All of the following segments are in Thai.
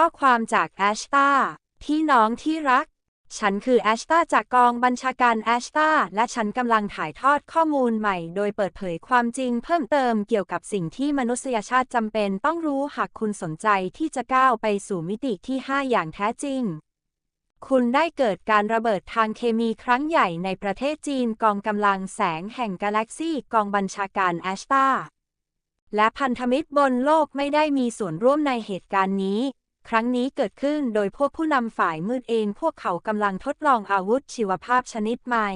ข้อความจากแอชตาพี่น้องที่รัก ฉันคือแอชตาจากกองบัญชาการแอชตาและฉันกำลังถ่ายทอดข้อมูลใหม่ โดยเปิดเผยความจริงเพิ่มเติมเกี่ยวกับสิ่งที่มนุษยชาติจำเป็นต้องรู้หากคุณสนใจที่จะก้าวไปสู่มิติที่ 5 อย่างแท้จริงคุณได้เกิดการระเบิดทางเคมีครั้งใหญ่ในประเทศจีนกองกำลังแสงแห่งกาแล็กซี่กองบัญชาการแอชตาและพันธมิตรบนโลกไม่ได้มีส่วนร่วมในเหตุการณ์นี้ ครั้งนี้เกิดขึ้นโดยพวกผู้นำฝ่ายมืดเองพวกเขากำลังทดลองอาวุธชีวภาพชนิดใหม่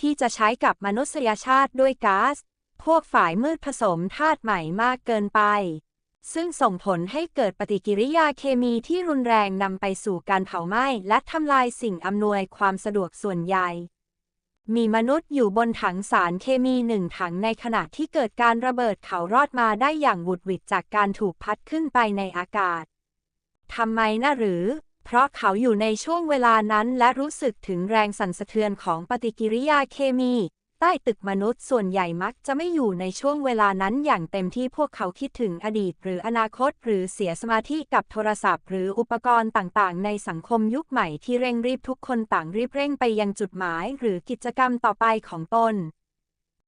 ที่จะใช้กับมนุษยชาติด้วยก๊าซ พวกฝ่ายมืดผสมธาตุใหม่มากเกินไป ซึ่งส่งผลให้เกิดปฏิกิริยาเคมีที่รุนแรงนำไปสู่การเผาไหม้และทำลายสิ่งอำนวยความสะดวกส่วนใหญ่ มีมนุษย์อยู่บนถังสารเคมีหนึ่งถังในขณะที่เกิดการระเบิดเขารอดมาได้อย่างบุดหวิดจากการถูกพัดขึ้นไปในอากาศ ทำไมนะหรือ เพราะเขาอยู่ในช่วงเวลานั้นและรู้สึกถึงแรงสั่นสะเทือนของปฏิกิริยาเคมี ใต้ตึกมนุษย์ส่วนใหญ่มักจะไม่อยู่ในช่วงเวลานั้นอย่างเต็มที่พวกเขาคิดถึงอดีต หรืออนาคต หรือเสียสมาธิกับโทรศัพท์ หรืออุปกรณ์ต่างๆ ในสังคมยุคใหม่ที่เร่งรีบทุกคนต่างรีบเร่งไปยังจุดหมาย หรือกิจกรรมต่อไปของตน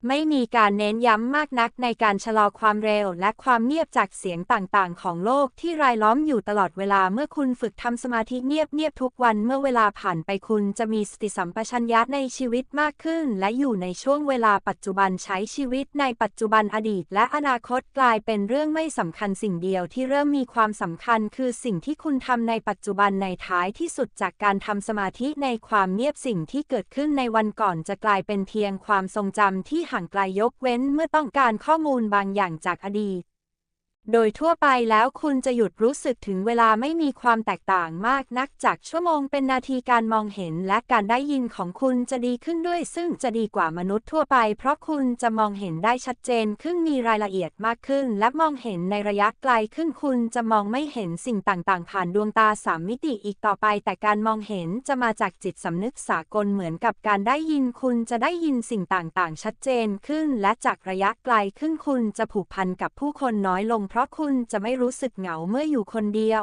ไม่มีการเน้นย้ำมากนักในการชะลอความเร็วและความเงียบจากเสียงต่างๆ ของโลกที่รายล้อมอยู่ตลอดเวลาเมื่อคุณฝึกทำสมาธิเงียบๆทุกวันเมื่อเวลาผ่านไปคุณจะมีสติสัมปชัญญะในชีวิตมากขึ้น และอยู่ในช่วงเวลาปัจจุบันใช้ชีวิตในปัจจุบันอดีต และอนาคตกลายเป็นเรื่องไม่สำคัญสิ่งเดียวที่เริ่มมีความสำคัญ คือสิ่งที่คุณทำในปัจจุบันในท้ายที่สุดจากการทำสมาธิในความเงียบสิ่งที่เกิดขึ้นในวันก่อนจะกลายเป็นเพียงความทรงจำที่ห่างไกลยกเว้นเมื่อต้องการข้อมูลบางอย่างจากอดีต โดยทั่วไปแล้วคุณจะหยุดรู้สึกถึงเวลาไม่มีความแตกต่างมากนักจากชั่วโมงเป็นนาทีการมองเห็นและการได้ยินของคุณจะดีขึ้นด้วย ซึ่งจะดีกว่ามนุษย์ทั่วไป เพราะคุณจะมองเห็นได้ชัดเจนขึ้นมีรายละเอียดมากขึ้น และมองเห็นในระยะไกลขึ้นคุณจะมองไม่เห็นสิ่งต่างๆ ผ่านดวงตาสามมิติอีกต่อไป แต่การมองเห็นจะมาจากจิตสำนึกสากลเหมือนกับการได้ยิน คุณจะได้ยินสิ่งต่างๆ ชัดเจนขึ้น และจากระยะไกลขึ้นคุณจะผูกพันกับผู้คนน้อยลงเพราะคุณจะไม่รู้สึกเหงาเมื่ออยู่คนเดียว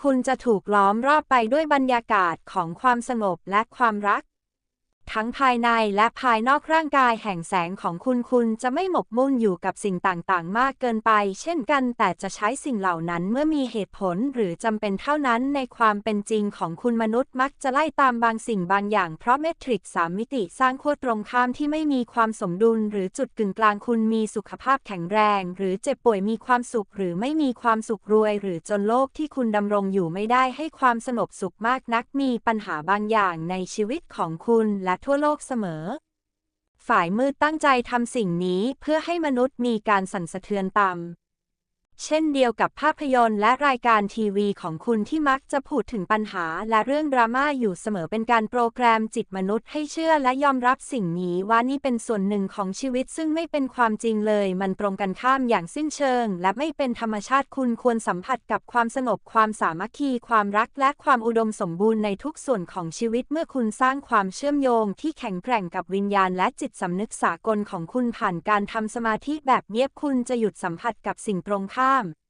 คุณจะถูกล้อมรอบไปด้วยบรรยากาศของความสงบและความรัก ทั้งภายในและภายนอกร่างกายแห่งแสงของคุณคุณจะไม่หมกมุ่นอยู่กับสิ่งต่างๆ มากเกินไป เช่นกัน แต่จะใช้สิ่งเหล่านั้นเมื่อมีเหตุผลหรือจำเป็นเท่านั้นในความเป็นจริงของคุณมนุษย์มักจะไล่ตามบางสิ่งบางอย่างเพราะเมทริกสามมิติสร้างขั้วตรงข้ามที่ไม่มีความสมดุล หรือจุดกึ่งกลางคุณมีสุขภาพแข็งแรง หรือเจ็บป่วยมีความสุข หรือไม่มีความสุขรวย หรือจนโลกที่คุณดำรงอยู่ไม่ได้ให้ความสงบสุขมากนักมีปัญหาบางอย่างในชีวิตของคุณและและทั่วโลกเสมอ ฝ่ายมืดตั้งใจทำสิ่งนี้เพื่อให้มนุษย์มีการสั่นสะเทือนต่ำ เช่นเดียวกับภาพยนตร์และรายการทีวีของคุณที่มักจะพูดถึงปัญหาและเรื่องดราม่าอยู่เสมอเป็นการโปรแกรมจิตมนุษย์ให้เชื่อและยอมรับสิ่งนี้ว่านี่เป็นส่วนหนึ่งของชีวิตซึ่งไม่เป็นความจริงเลย มันตรงกันข้ามอย่างสิ้นเชิง และไม่เป็นธรรมชาติคุณควรสัมผัสกับความสงบความสามัคคี ความรักและความอุดมสมบูรณ์ในทุกส่วนของชีวิตเมื่อคุณสร้างความเชื่อมโยง ที่แข็งแกร่งกับวิญญาณ และจิตสำนึกสากลของคุณผ่านการทำสมาธิแบบเงียบคุณจะหยุดสัมผัสกับสิ่งตรงข้าม www.thebrainfarm.com.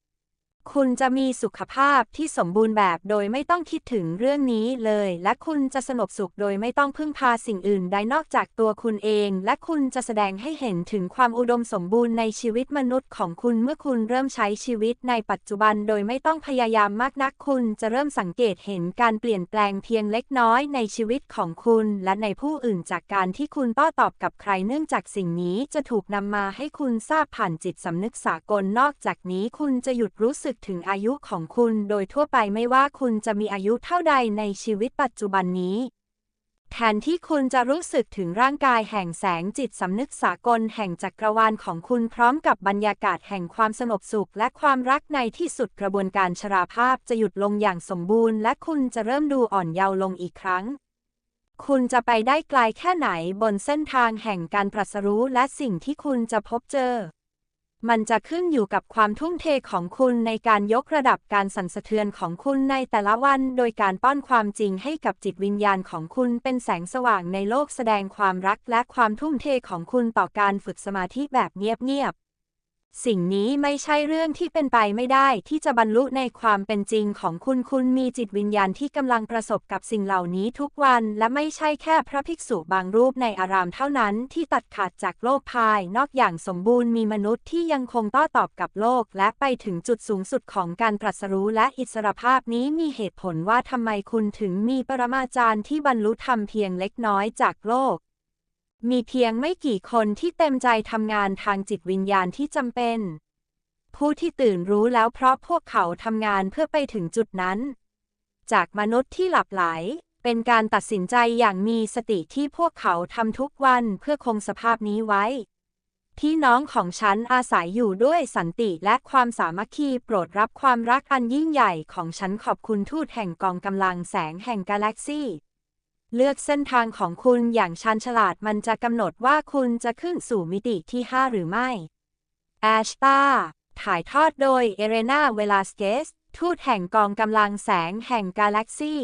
คุณจะมีสุขภาพที่สมบูรณ์แบบโดยไม่ต้องคิดถึงเรื่องนี้เลย และคุณจะสงบสุขโดยไม่ต้องพึ่งพาสิ่งอื่นใดนอกจากตัวคุณเอง และคุณจะแสดงให้เห็นถึงความอุดมสมบูรณ์ในชีวิตมนุษย์ของคุณเมื่อคุณเริ่มใช้ชีวิตในปัจจุบันโดยไม่ต้องพยายามมากนักคุณจะเริ่มสังเกตเห็นการเปลี่ยนแปลงเพียงเล็กน้อยในชีวิตของคุณ และในผู้อื่นจากการที่คุณโต้ตอบกับใครเนื่องจากสิ่งนี้จะถูกนำมาให้คุณทราบผ่านจิตสำนึกสากลนอกจากนี้คุณจะหยุดรู้สึกถึงอายุของคุณโดยทั่วไปไม่ว่าคุณจะมีอายุเท่าใดในชีวิตปัจจุบันนี้ แทนที่คุณจะรู้สึกถึงร่างกายแห่งแสงจิตสำนึกสากลแห่งจักรวาลของคุณพร้อมกับบรรยากาศแห่งความสงบสุขและความรักในที่สุดกระบวนการชราภาพจะหยุดลงอย่างสมบูรณ์ และคุณจะเริ่มดูอ่อนเยาว์ลงอีกครั้งคุณจะไปได้ไกลแค่ไหนบนเส้นทางแห่งการตรัสรู้และสิ่งที่คุณจะพบเจอ มันจะขึ้นอยู่กับความทุ่มเทของคุณในการยกระดับการสั่นสะเทือนของคุณในแต่ละวัน โดยการป้อนความจริงให้กับจิตวิญญาณของคุณเป็นแสงสว่างในโลกแสดงความรักและความทุ่มเทของคุณต่อการฝึกสมาธิแบบเงียบ สิ่งนี้ไม่ใช่เรื่องที่เป็นไปไม่ได้ที่จะบรรลุในความเป็นจริงของคุณคุณมีจิตวิญญาณที่กำลังประสบกับสิ่งเหล่านี้ทุกวัน และไม่ใช่แค่พระภิกษุบางรูปในอารามเท่านั้นที่ตัดขาดจากโลกภาย นอกอย่างสมบูรณ์มีมนุษย์ที่ยังคงต้อตอบกับโลก และไปถึงจุดสูงสุดของการตรัสรู้และอิสรภาพนี้มีเหตุผลว่าทำไมคุณถึงมีปรมาจารย์ที่บรรลุธรรมเพียงเล็กน้อยจากโลก มีเพียงไม่กี่คนที่เต็มใจทำงานทางจิตวิญญาณที่จำเป็น ผู้ที่ตื่นรู้แล้วเพราะพวกเขาทำงานเพื่อไปถึงจุดนั้น จากมนุษย์ที่หลับไหล เป็นการตัดสินใจอย่างมีสติที่พวกเขาทำทุกวันเพื่อคงสภาพนี้ไว้ พี่น้องของฉันอาศัยอยู่ด้วยสันติและความสามัคคีโปรดรับความรักอันยิ่งใหญ่ของฉันขอบคุณทูตแห่งกองกำลังแสงแห่งกาแล็กซี่ เลือกเส้นทางของคุณอย่างชันฉลาดมันจะกำหนดว่าคุณจะขึ้นสู่มิติที่ 5 หรือไม่ แอชตาถ่ายทอดโดยเอเรนาเวลาสเกสทูตแห่งกองกำลังแสงแห่งกาแล็กซี่